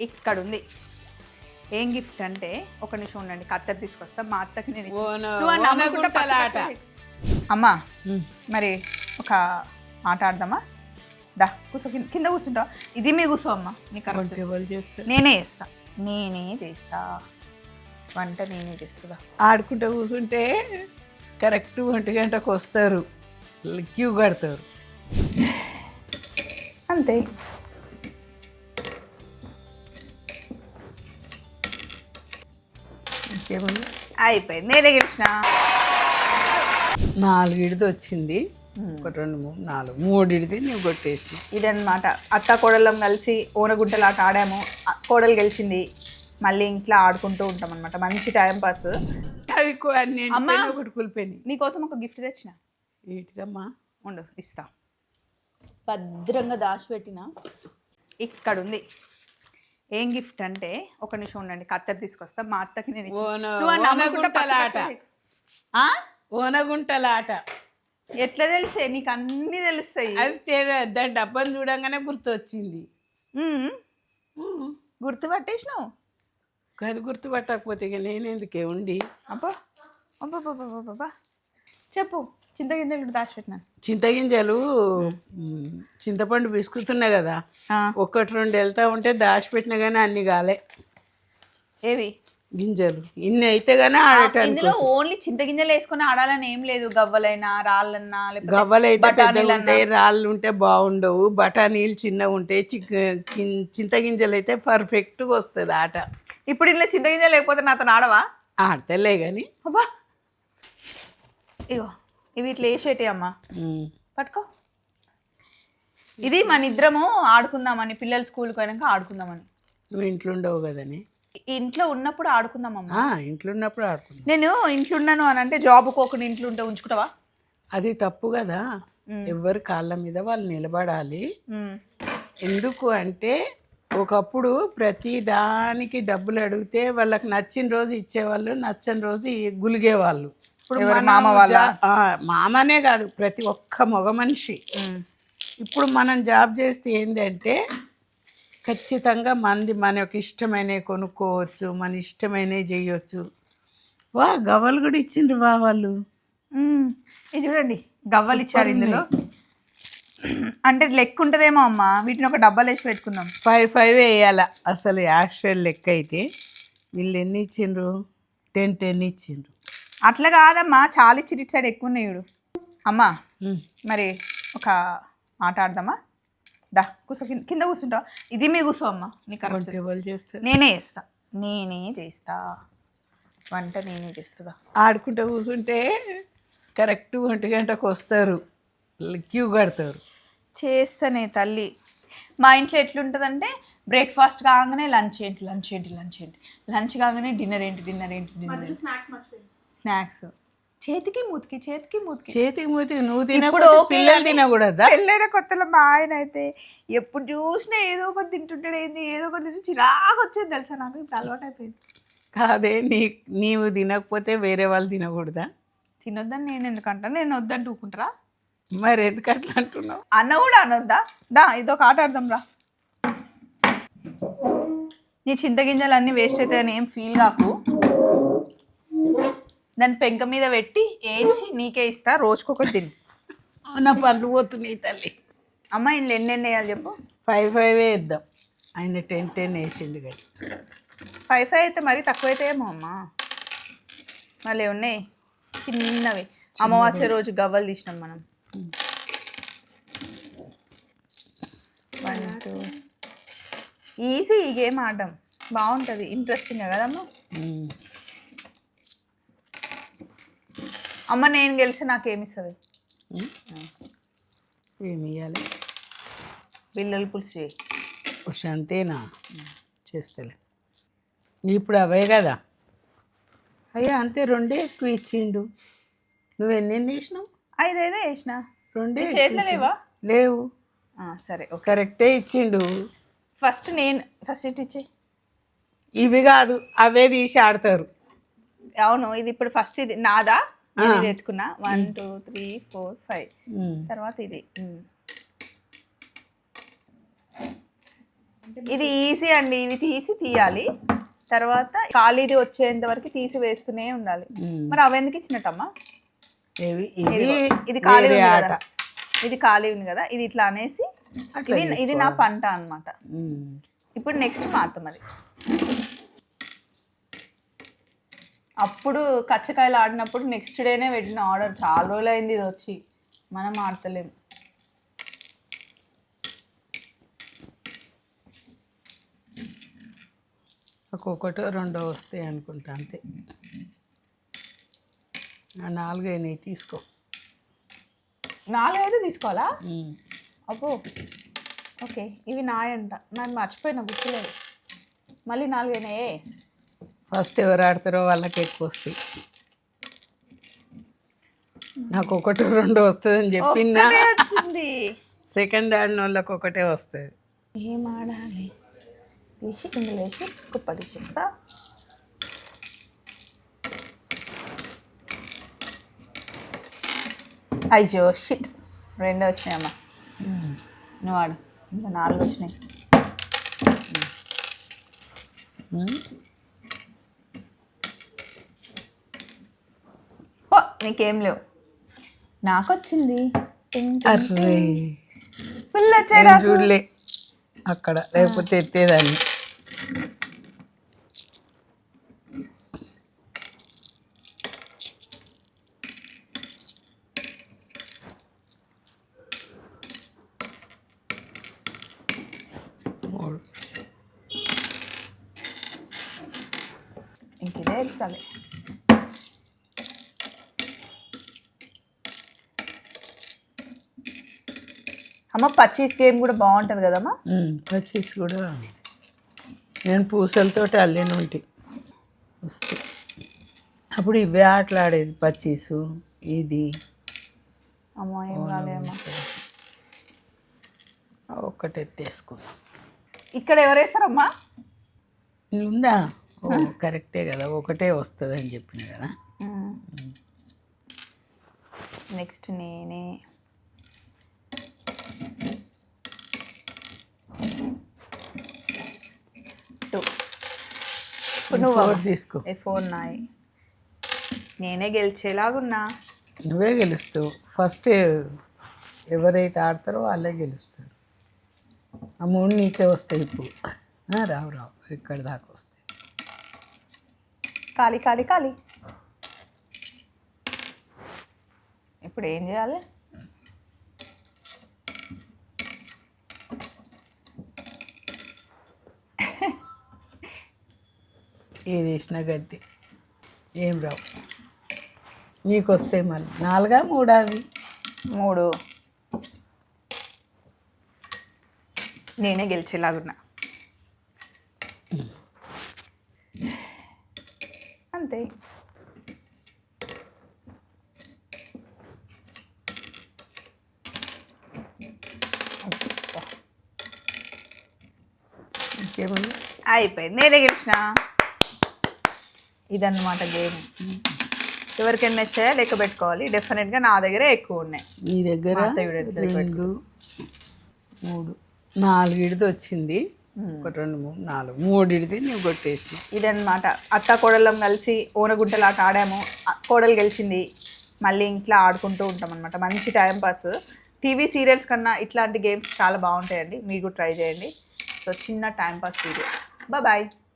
ఇక్కడ ఉంది ఏం గిఫ్ట్ అంటే ఒక నిమిషం ఉండండి కత్తెర తీసుకొస్తా మా అత్తకి నేను అమ్మా మరి ఒక ఆట ఆడదామా? దా కూర్చో కింద- కూర్చుంటావా? ఇది మీ కూర్చో అమ్మా నీకు నేనే చేస్తా నేనే చేస్తా. వంట నేనే చేస్తుందా ఆడుకుంటూ కూర్చుంటే కరెక్ట్ ఒంటి గంటకు వస్తారు క్యూ కడతారు. అంతే. ఇంకేముంది? అయిపోయింది. నేనే గెలిచిన. నాలుగు ఇడిది వచ్చింది ఒకటి రెండు మూడు నాలుగు. మూడు ఇడిది నువ్వు కొట్టేసి ఇదన్నమాట. అత్త కోడళ్ళం కలిసి ఓనగుంటలాట ఆడాము. కోడలు గెలిచింది. మళ్ళీ ఇంట్లో ఆడుకుంటూ ఉంటాం అనమాట మంచి టైం పాస్ అవి అమ్మా. ఒకటి కూలిపోయినాయి. నీకోసం ఒక గిఫ్ట్ తెచ్చిన. ఏంటిదమ్మా? ఉండు ఇస్తా. భద్రంగా దాచిపెట్టిన. ఇక్కడ ఉంది ఏం గిఫ్ట్ అంటే ఒక నిమిషం ఉండండి కత్తెర తీసుకొస్తా మా అత్తకి నేను ఇచ్చి- ఓన- నువ్వు ఆ నవ్వుకుంటా పచ్చ ఓనగుంటలాట. పచ్చ ఆ? ఓనగుంటలాట. ఎట్లా తెలిసే? నీకు అన్ని తెలుస్తాయి. అది తేడా దాని డబ్బాను చూడంగానే గుర్తొచ్చింది. ఉమ్, ఉమ్. గుర్తుపట్టేసినావు అది గుర్తుపట్టకపోతే ఇక నేనెందుకే ఉండి? అబ్బా. అబ్బా అబ్బా, అబ్బా, అబ్బా. చెప్పు. చింతగింజలు కూడా దాచిపెట్టినాను చింతగింజలు చింతపండు పిసుకుతున్నాయి కదా. ఆ, ఒకటి రెండు వెళ్తా ఉంటే దాచిపెట్టినా కానీ అన్ని కాలే. ఏవి? గింజలు. ఇన్ని అయితే కానీ ఆడటానికి ఇందులో ఓన్లీ చింతగింజలు వేసుకొని ఆడాలని ఏం లేదు. గవ్వలైనా రాళ్ళన్నా లేకపోతే గవ్వలు అయితే పెద్దగా. ఉంటాయి రాళ్ళు ఉంటే బాగుండవు. బఠానీలు చిన్నగా ఉంటాయి కిన్- చింతగింజలు అయితే పర్ఫెక్ట్గా వస్తుంది ఆట. ఇప్పుడు ఇందులో చింతగింజలు లేకపోతే నాతో ఆడవా? ఆడతలే కానీ అబ్బా! ఇగో. ఇవి ఇట్లా వేసేటి అమ్మా. పట్టుకో. ఇది మన ఇద్దరము ఆడుకుందామని పిల్లలు స్కూల్కి పోయినాక ఆడుకుందామని. నువ్వు ఇంట్లో ఉండవు కదని. ఇంట్లో ఉన్నప్పుడు ఆడుకుందామమ్మా ఇంట్లో ఉన్నప్పుడు ఆడుకుందాం. నేను ఇంట్లో ఉన్నాను అని అంటే జాబ్ కోకుండా ఇంట్లో ఉంటే ఉంచుకుంటావా? అది తప్పు కదా. ఎవరి కాళ్ళ మీద వాళ్ళు నిలబడాలి. ఎందుకు అంటే ఒకప్పుడు ప్రతి దానికి డబ్బులు అడిగితే వాళ్ళకి నచ్చిన రోజు ఇచ్చేవాళ్ళు నచ్చని రోజు గులిగేవాళ్ళు. ఇప్పుడు మామ వాళ్ళ? మామనే కాదు ప్రతి ఒక్క మగ మనిషి. ఇప్పుడు మనం జాబ్ చేస్తే ఏంటంటే ఖచ్చితంగా మంది మనకు ఇష్టమైనవి కొనుక్కోవచ్చు మన ఇష్టమైనవి చేయొచ్చు. వా గవ్వలు కూడా ఇచ్చిండ్రు వా వాళ్ళు. ఇది చూడండి గవ్వలు ఇచ్చారు ఇందులో. అంటే లెక్క ఉంటుందేమో అమ్మా వీటిని ఒక డబ్బాలు వేసి పెట్టుకుందాం. ఫైవ్ ఫైవ్ వేయాల. అసలు యాక్చువల్ లెక్క అయితే వీళ్ళు ఎన్ని ఇచ్చిండ్రు? టెన్ టెన్ ఇచ్చిండ్రు. అట్లా కాదమ్మా చాలా ఇచ్చి ఇటు సైడ్ ఎక్కువ ఉన్నాయి చూడు. అమ్మా. మరి ఒక ఆట ఆడదామా? దా కూర్చో కింద కింద కూర్చుంటావా? ఇది మీ కూర్చో అమ్మా నీకు చేస్తారు? నేనే చేస్తా. నేనే చేస్తా. వంట నేనే చేస్తుందా ఆడుకుంటూ కూర్చుంటే కరెక్ట్ ఒంటి గంటకు వస్తారు. క్యూ కడతారు. చేస్తానే తల్లి. మా ఇంట్లో ఎట్లుంటుందంటే బ్రేక్ఫాస్ట్ కాగానే లంచ్ ఏంటి లంచ్ ఏంటి లంచ్ ఏంటి. లంచ్ కాగానే డిన్నర్ ఏంటి డిన్నర్ ఏంటి డిన్నర్ స్నాక్స్ చేతికి మూతికి చేతికి మూతికి. చేతికి మూతికి నువ్వు తినప్పుడు పిల్లలు తినకూడదా? పెళ్ళైన కొత్తలో మా ఆయన అయితే ఎప్పుడు చూసినా ఏదో ఒకటి తింటుంటాడు ఏంది ఏదో ఒకటి తింటే చిరాకు వచ్చేది తెలుసా నాకు? ఇప్పుడు అలవాటు అయిపోయింది. కాదే నీ నీవు తినకపోతే వేరే వాళ్ళు తినకూడదా? తినొద్దని నేను ఎందుకంటా? నేను వద్దని ఊకుంటారా మరి ఎందుకు అట్లా అంటున్నావు? అన్న కూడా అనొద్దా? దా ఇదొక ఆట ఆడదాం రా. నీ చింతగింజలు అన్నీ వేస్ట్ అవుతాయని ఏం ఫీల్ కాకు. దాన్ని పెంక మీద పెట్టి వేయించి నీకే ఇస్తా రోజుకొకటి తిని. నా పనులు పోతున్నాయి తల్లి. అమ్మ ఇందులో ఎన్ని ఎన్ని వేయాలి చెప్పు? ఫైవ్ ఫైవ్ వేద్దాం ఆయన టెన్ టెన్ వేసిండు కానీ ఫైవ్ ఫైవ్ అయితే మరీ తక్కువ అవుతాయేమో అమ్మ. మళ్ళీ ఉన్నాయి చిన్నవి. అమావాస్య రోజు గవ్వలు తీసినాం మనం. వన్ టూ ఈజీ ఈ గేమ్ ఆడడం. బాగుంటుంది. ఇంట్రెస్టింగ్ కదమ్మా ఉమ్. అమ్మ నేను గెలిచి నాకేమిస్తుంది? ఉమ్. ఏమి ఇవ్వాలి బిల్లలు పులుసు అంతేనా? చేస్తలే. ఇప్పుడు అవే కదా? అయ్యా అంతే రెండే ఎక్కువ ఇచ్చిండు. నువ్వు ఎన్ని ఎన్ని వేసినావు ఐదైదే వేసిన రెండే చేతిలో. లేవా? లేవు. సరే కరెక్టే ఇచ్చిండు. ఫస్ట్ నేను ఫస్ట్ ఇటు ఇచ్చేయి. ఇవి కాదు అవే తీసి ఆడతారు. అవును ఇది ఇప్పుడు ఫస్ట్ ఇది నాదా? ఇది ఎత్తుకున్నా? One two three four five. తర్వాత ఇది. ఇది ఈజీ అండి. ఇవి తీసి తీయాలి. తర్వాత ఖాళీది వచ్చేంత వరకు తీసి వేస్తూనే ఉండాలి. మరి అవి ఎందుకు ఇచ్చినట్టమ్మా? ఇది ఖాళీ ఉంది కదా. ఇది ఖాళీ ఉంది కదా. ఇది ఇట్లా అనేసి అట్లా ఇది నా పంట అన్నమాట. ఉమ్. ఇప్పుడు నెక్స్ట్ మా అత్తమ్మది అప్పుడు కచ్చకాయలు ఆడినప్పుడు నెక్స్ట్ డేనే పెట్టిన ఆర్డర్ చాలా రోజులు అయింది ఇది వచ్చి. మనం ఆడతలేం. ఒక్కొక్కటో రెండో వస్తాయి అనుకుంటా అంతే. ఆ నాలుగైనవి తీసుకో. నాలుగైదు తీసుకోవాలా. అబ్బో. ఓకే ఇవి నాయంట. నాకు మర్చిపోయిన గుర్తులేదు. మళ్ళీ నాలుగైనాయే? ఫస్ట్ ఎవరు ఆడతారో వాళ్ళకి ఎక్కువ వస్తాయి. నాకు ఒకటి రెండు వస్తుందని చెప్పినా ఒక్కటే వచ్చింది. సెకండ్ ఆడిన వాళ్ళకి ఒకటే వస్తుంది. ఏం ఆడాలి? తీసి ఇందులో వేసి కుప్ప తీసేస్తా. అయ్యో షిట్ రెండే వచ్చినాయమ్మా నువ్వు ఆడు. ఇంకా నాలుగు వచ్చినాయి ఓ నీకేం లేవు. నాకు వచ్చింది అర్రే. ఫుల్ వచ్చాయి చూడలే. అక్కడ లేకపోతే ఎత్తేదాన్ని. మూడు ఇంక ఇదే అమ్మ పచ్చీస్ గేమ్ కూడా బాగుంటుంది కదమ్మా? పచ్చీస్ కూడా. నేను పూసలతోటి అల్లిన ఉంటాయి వస్తాయి అప్పుడు ఇవే ఆటలాడేది పచ్చీసు ఇది. అమ్మో ఏం రాలేమ్మా ఒక్కటి ఎత్తేసుకున్నాం ఇక్కడ ఎవరేస్తారమ్మా? ఉందా? ఓ కరెక్టే కదా ఒకటే వస్తుంది అని చెప్పిన కదా. నెక్స్ట్ నేనే. టూ నువ్వు ఫోర్ తీసుకో. నాయి. నేనే గెలిచేలాగున్నా. నువ్వే గెలుస్తావు. ఫస్ట్ ఎవరైతే ఆడతారో వాళ్ళే గెలుస్తారు. ఆ మూడు నీకే వస్తాయి ఇప్పుడు. రావు రావు. ఇక్కడ దాకా వస్తాయి. ఖాళీ ఖాళీ ఖాళీ. ఇప్పుడు ఏం చేయాలి? ఏది వేసినా గద్ది ఏం రావు. నీకు వస్తాయి మళ్ళీ. నాలుగా మూడా అవి మూడు. నేనే గెలిచేలాగున్నా. అంతే. అయిపోయింది. నేనే గెలిచిన. ఇదన్నమాట గేమ్ ఎవరికైనా నచ్చాయా? లెక్క పెట్టుకోవాలి. డెఫినెట్గా నా దగ్గర ఎక్కువ ఉన్నాయి. దగ్గర మా ఎట్లా రెండు మూడు నాలుగిడిది వచ్చింది. ఒకటి రెండు మూడు నాలుగు మూడిడిది నువ్వు కొట్టేసి ఇదన్నమాట. అత్త కోడళ్ళం కలిసి ఓనగుంటలాట ఆడాము. కోడలు గెలిచింది. మళ్ళీ ఇంట్లో ఆడుకుంటూ ఉంటాం అనమాట మంచి టైం పాస్ టీవీ సీరియల్స్ కన్నా ఇట్లాంటి గేమ్స్ చాలా బాగుంటాయండి. మీరు కూడా ట్రై చేయండి. సో చిన్న టైం పాస్ వీడియో బాయ్